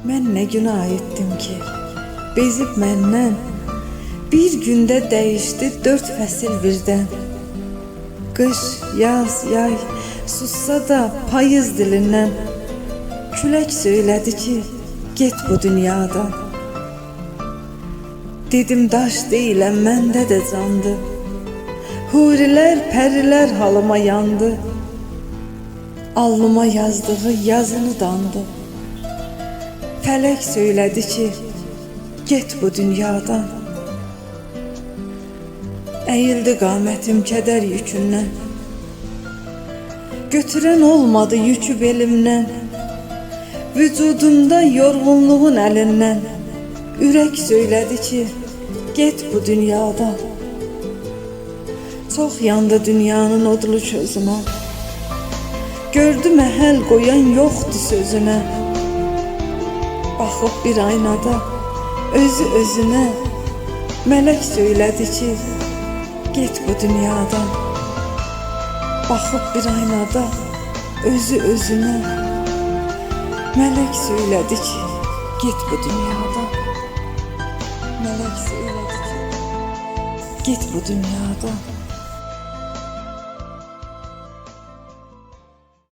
Mən nə günah etdim ki, bezib məndən bir gündə dəyişdi dörd fəsil birdən. Qış, yaz, yay sussa da payız dilindən külək söylədi ki, get bu dünyadan. Dedim daş deyiləm, məndə də candı. Hurilər, pərilər halıma yandı. Alnıma yazdığı yazını dandı. Fələk söylədi ki, get bu dünyadan. Əyildi qamətim kədər yükündən. Götürən olmadı yükü belimdən. Vücudumda yorğunluğun əlindən. Ürək söylədi ki, get bu dünyadan. Çox yandı dünyanın odlu çözümə. Gördü məhəl qoyan yoxdu sözünə. Baxıb bir aynada özü özünə mələk söylədi ki, get bu dünyadan. Baxıb bir aynada özü özünə mələk söylədi ki, get bu dünyadan. Mələk söylədi ki, get bu dünyadan.